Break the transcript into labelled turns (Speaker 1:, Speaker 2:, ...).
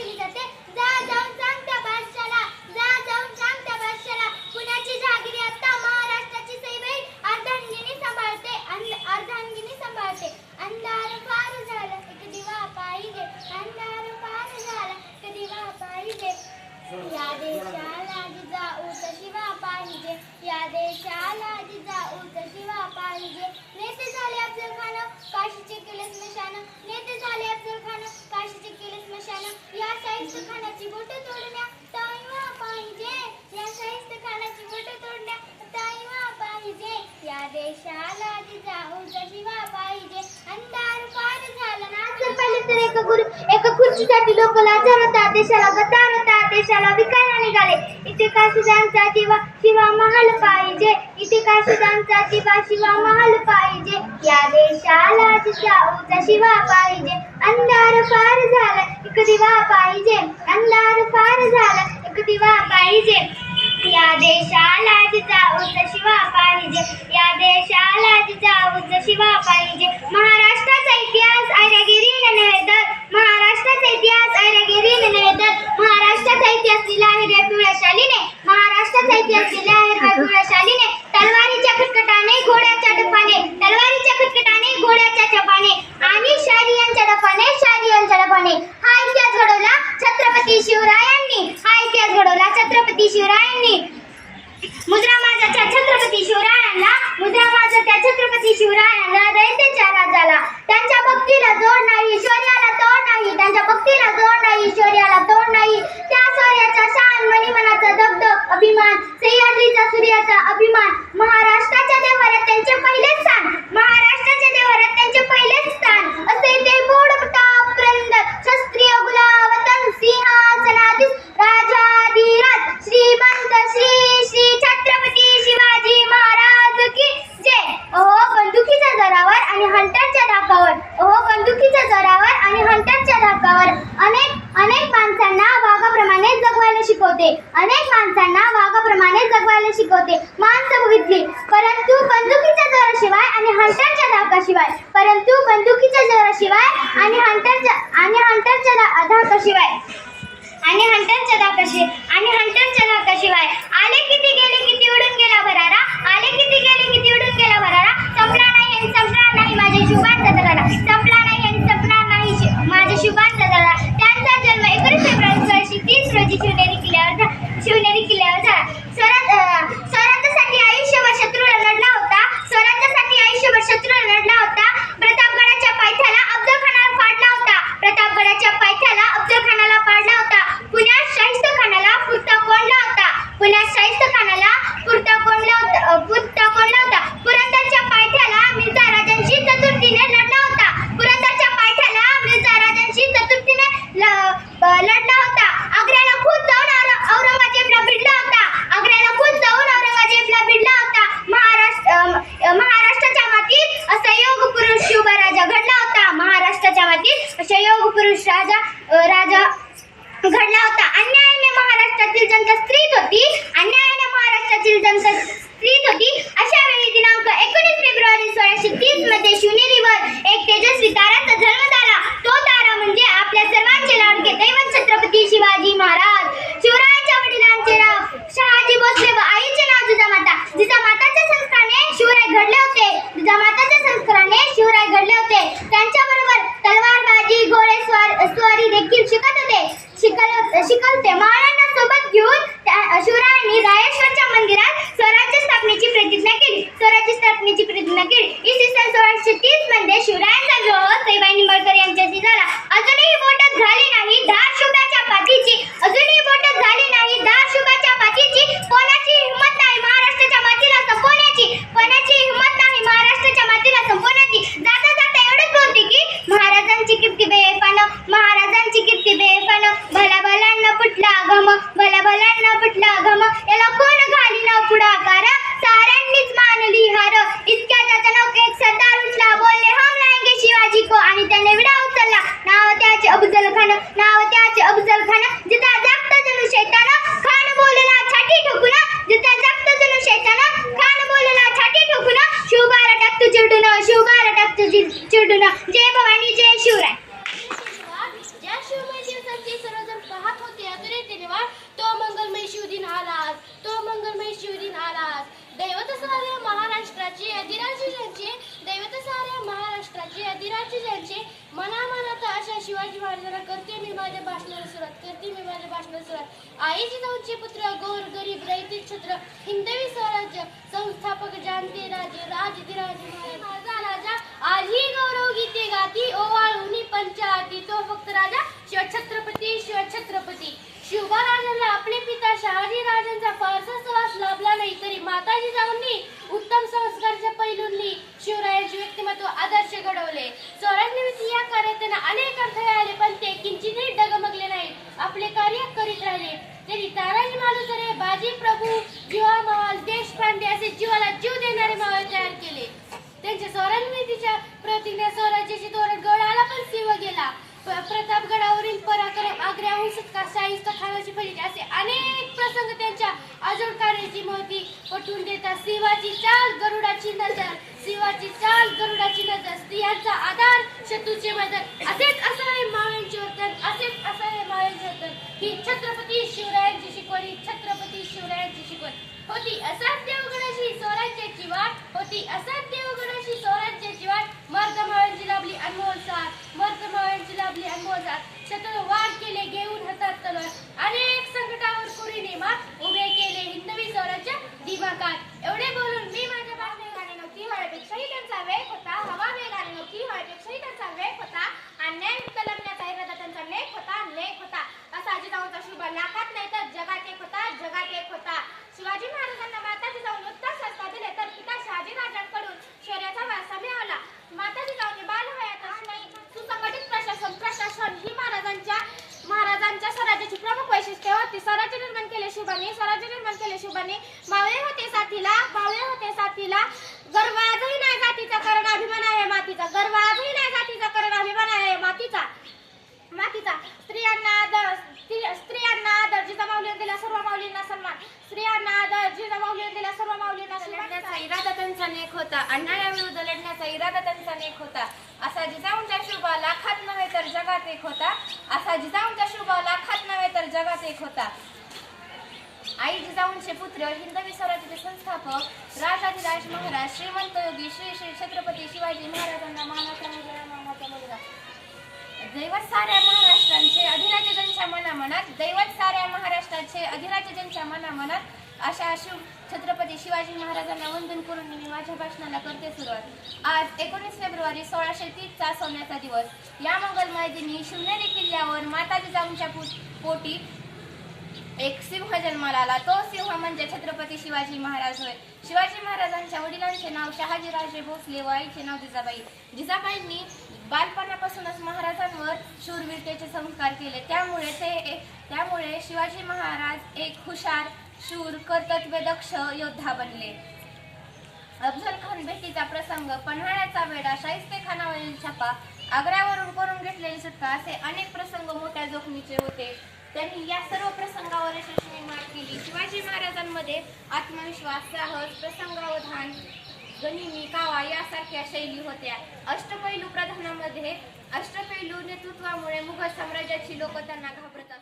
Speaker 1: 国だって तर एका गुरु एका खुर्चीसाठी लोक लाचार होता देशाला गतार होता देशाला विकायला निघाले. इथे काशीदांचा जीवा? शिवा महाल पाहिजे. इथे काशीदांचा जीवा? शिवा महाल पाहिजे. या देशाला जिजाऊचा शिवा पाहिजे. अंधार फार झाला एक दिवा पाहिजे. अंधार फार झाला एक दिवा पाहिजे. या देशाला जिजाऊचा शिवा पाहिजे. या देशाला जिजाऊचा शिवा पाहिजे. महाराष्ट्राचा इतिहास ऐरागिरीने नव्हे तर महाराष्ट्राचा इतिहास ऐरागिरीने नव्हे तर छत्रपती मुजरा माझा त्या छत्रपती शिवरायांना मुजरा माझा त्या छत्रपती शिवरायांना दैत्याच्या राजाला त्यांच्या भक्तीला जोड नाही शौर्याला तोड नाही त्यांच्या भक्तीला जोड नाही शौर्याला तोड नाही. त्या शौर्याचा शान मणिमनाचा दगदग अभिमान सह्याद्रीचा सूर्याचा अभिमान महाराष्ट्राच्या देवाऱ्यात त्यांचे पहिले स्थान महाराष्ट्राच्या देवाऱ्यात त्यांचे पहिले स्थान असे ते बोडपटा पुरंदर क्षत्रिय गुलावतन सिंहासनाधीश राजाधिराज श्रीमंत श्री श्री छत्रपती शिवाजी महाराज की जय अहो बंदुकीच्या जोरावर आणि हंटरच्या धाकावर अहो बंदुकीच्या जोरावर आणि हंटरच्या धाकावर अनेक अनेक माणसांना वाघाप्रमाणे जगवायला शिकवते अनेक माणसांना वाघाप्रमाणे जगवायला शिकवते माणसं बघितली परंतु बंदुकीच्या जोराशिवाय आणि हंटरच्या धाकाशिवाय परंतु बंदुकीच्या जराशिवाय आणि हंटरच्या आणि हंटरच्या धा- धाकाशिवाय आणि हंटरच्या धाकाशी आणि हंटरच्या धाकाशिवाय आले किती गेले किती उडून गेला भरारा? आले किती गेले किती उडून गेला भरारा? संपला नाही आणि संपणार नाही माझ्या शुभांचा दरारा संपला 1920 मध्ये शिवनेरीवर एक तेजस्वी ताराचा जन्म झाला. तो तारा म्हणजे आपल्या सर्वांचे लाडके दैवत छत्रपती शिवाजी महाराज. शिवरायांच्या वडिलांचे नाव शहाजी भोसले व आईचे नाव जिजामाता जिजामाताच्या संस्काराने शिवराय घडले होते. जिजामाताच्या संस्काराने शिवराय घडले होते. त्यांच्याबरोबर तलवारबाजी घोडेस्वार स्वारी देखील शिकत होते. शिकल शिकलते महाराजांना सोबत घेऊन शिवरायांनी रायेश्वरच्या मंदिरात महाराजांची किती बेफान. भला भलांना पुटला घम भला भलांना पुटला घम याला कोण घालीना पुढाकार साऱ्यांनीच मानली हार.
Speaker 2: दिन शिवदिन तो मंगलमय शिवदिन दिन आज. दैवत साऱ्या महाराष्ट्राचे अधिराज्य ज्यांचे दैवत साऱ्या महाराष्ट्राचे अधिराज्य ज्यांचे मनामनात अशा शिवाजी महाराजांना करते मी माझ्या भाषणाला सुरुवात करते मी माझ्या भाषणाला सुरुवात. आई जिजाऊचे पुत्र गोर गरीब रैतिक छत्र हिंदवी स्वराज्य संस्थापक जानते राजे राजधिराजे माझा राजा आजही गौरव गीते गाती ओवाळूनी पंचाती तो फक्त राजा शिवछत्रपती शिवछत्रपती. शिवराजांना आपले पिता शहाजी राजांचा फारसा सहवास लाभला नाही तरी माताजी जाऊंनी उत्तम संस्कारच्या शिवाची चाल गरुडाची नजर शिवाची चाल गरुडाची नजर स्त्रियांचा आधार शत्रूचे मदत असेच असावे मावळ्यांचे वर्तन असेच असावे मावळ्यांचे वर्तन ही छत्रपती शिवरायांची शिकवण ही छत्रपती शिवरायांची शिकवण. होती असाच देवगणाची स्वराज्याची वाट होती असाच देवगणाची स्वराज्याची वाट मर्दमाळ्यांची लाभली अनमोल साथ मर्दमाळ्यांची लाभली अनमोल साथ शत्रू वार केले घेऊन हातात तलवार अनेक संकटावर कुरीने मात उभे केले हिंदवी स्वराज्य दिमाकात एवढे बोलून मी माझ्या बातमी गाणे नव्हती हळपेक्षाही त्यांचा वेग होता हवा वेगाने नव्हती हळपेक्षाही त्यांचा वेग होता अन्याय कलमण्याचा इरादा त्यांचा लेख होता लेख होता असा जिजाऊचा शुभ लाखात नाही तर जगात एक होता जगात एक होता शिवाजी महाराजांना माताजी जाऊन उत्तर संस्कार दिले तर पिता शहाजी राजांकडून शौर्याचा वारसा मिळवला माताजी जाऊन बालवयातच नाही सुसंघटित प्रशासन प्रशासन ही महाराजांच्या महाराजांच्या स्वराज्याची प्रमुख वैशिष्ट्ये होती स्वराज्य निर्माण केले शुभाने स्वराज्य निर्माण केले शुभाने मावळे होते साथीला मावळे होते साथीला. गर्व आजही नाही जातीचा कारण अभिमान आहे मातीचा. गर्व आजही नाही जातीचा कारण अभिमान आहे मातीचा. मातीचा. स्त्रियांना आदर स्त्रियांना आदर. जिजा माऊलीने दिला सर्व माऊलींना सन्मान. स्त्रियांना आदर. जिजा माऊलीने दिला सर्व माऊलींना
Speaker 3: लढण्याचा इरादा त्यांचा नेक होता. अन्यायाविरुद्ध लढण्याचा इरादा त्यांचा नेक होता. असा जिजाऊंच्या शुभा लाखात नव्हे तर जगात एक होता. असा जिजाऊंच्या शुभा लाखात नव्हे तर जगात एक होता. आई जिजाऊंचे पुत्र हिंदवी स्वराज्याचे संस्थापक राजाधिराज महाराज श्रीमंत योगी श्री श्री छत्रपती शिवाजी महाराजांना मानाचा मुलगा मानाचा मुलगा दैवत साऱ्या महाराष्ट्रांचे अधिराज्य मना मनामनात दैवत साऱ्या महाराष्ट्राचे अधिराज्य मना मनामनात अशा शिव छत्रपती शिवाजी महाराजांना वंदन करून मी माझ्या भाषणाला करते सुरुवात. आज एकोणीस फेब्रुवारी सोळाशे तीसचा सोन्याचा दिवस. या मंगलमय दिनी शिवनेरी किल्ल्यावर माता जिजाऊंच्या पोटी एक सिंह जन्माला आला तो सिंह म्हणजे छत्रपती शिवाजी महाराज होय. शिवाजी महाराजांच्या वडिलांचे नाव शहाजीराजे भोसले व आईचे नाव जिजाबाई. जिजाबाईंनी बालपणापासूनच महाराजांवर शूरवीरतेचे संस्कार केले. त्यामुळे ते त्यामुळे शिवाजी महाराज एक हुशार शूर कर्तव्यदक्ष योद्धा बनले. अफजल खान भेटीचा प्रसंग पन्हाळ्याचा वेढा शाहिस्ते खानावरील छापा आग्र्यावरून करून घेतलेली सुटका असे अनेक प्रसंग मोठ्या जोखमीचे होते. त्यांनी या सर्व प्रसंगा यशस्वी मात केली शिवाजी महाराजांमध्ये आत्मविश्वास साहस प्रसंगावधान गनिमी कावा यासारख्या शैली होत्या. अष्टपैलू प्रधानामध्ये अष्टपैलू नेतृत्वामुळे मुघल साम्राज्याची लोक त्यांना घाबरत